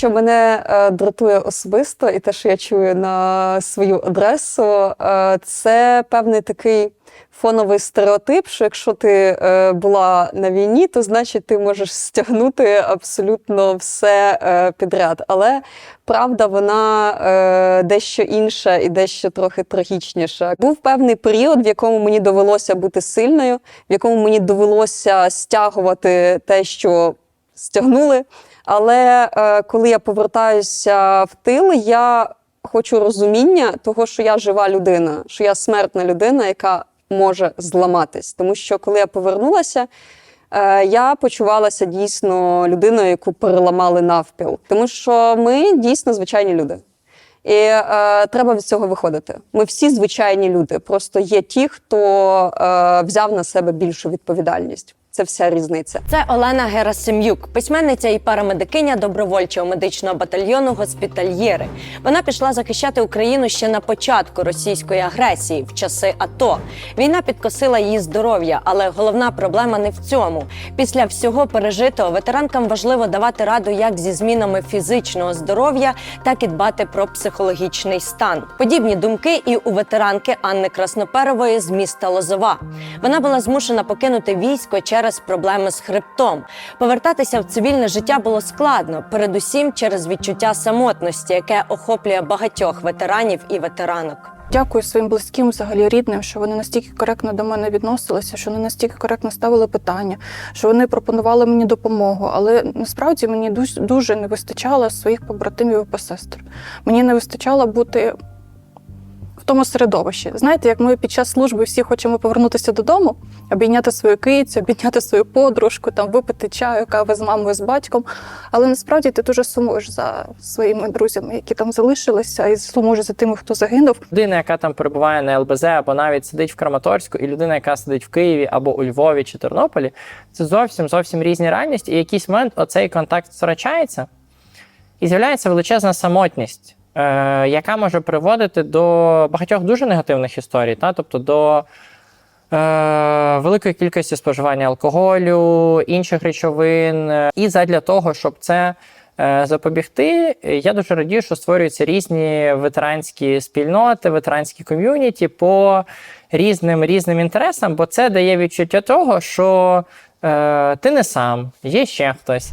що мене е, дратує особисто, і те, що я чую на свою адресу, е, це певний такий фоновий стереотип, що якщо ти е, була на війні, то значить ти можеш стягнути абсолютно все підряд. Але правда, вона дещо інша і дещо трохи трагічніша. Був певний період, в якому мені довелося бути сильною, в якому мені довелося стягувати те, що стягнули. Але е, коли я повертаюся в тил, я хочу розуміння того, що я жива людина, що я смертна людина, яка може зламатись. Тому що коли я повернулася, е, я почувалася дійсно людиною, яку переламали навпіл. Тому що ми дійсно звичайні люди. І е, треба від цього виходити. Ми всі звичайні люди. Просто є ті, хто е, взяв на себе більшу відповідальність. Це вся різниця. Це Олена Герасим'юк, письменниця і парамедикиня добровольчого медичного батальйону Госпітальєри. Вона пішла захищати Україну ще на початку російської агресії в часи АТО. Війна підкосила її здоров'я, але головна проблема не в цьому. Після всього пережитого ветеранкам важливо давати раду як зі змінами фізичного здоров'я, так і дбати про психологічний стан. Подібні думки і у ветеранки Анни Красноперової з міста Лозова. Вона була змушена покинути військо через проблеми з хребтом. Повертатися в цивільне життя було складно, передусім через відчуття самотності, яке охоплює багатьох ветеранів і ветеранок. Дякую своїм близьким, взагалі рідним, що вони настільки коректно до мене відносилися, що вони настільки коректно ставили питання, що вони пропонували мені допомогу. Але насправді мені дуже, не вистачало своїх побратимів і посестер. Мені не вистачало бути тому середовищі. Знаєте, як ми під час служби всі хочемо повернутися додому, обійняти свою кицю, обійняти свою подружку, там випити чаю, кави з мамою, з батьком. Але насправді ти дуже сумуєш за своїми друзями, які там залишилися, і сумуєш за тими, хто загинув. Людина, яка там перебуває на ЛБЗ або навіть сидить в Краматорську, і людина, яка сидить в Києві або у Львові чи Тернополі, це зовсім зовсім різні реальності. І якийсь момент оцей контакт втрачається, і з'являється величезна самотність, е, яка може приводити до багатьох дуже негативних історій, та? тобто до е, великої кількості споживання алкоголю, інших речовин. І задля того, щоб це е, запобігти, я дуже радію, що створюються різні ветеранські спільноти, ветеранські ком'юніті по різним різним інтересам, бо це дає відчуття того, що е, ти не сам, є ще хтось.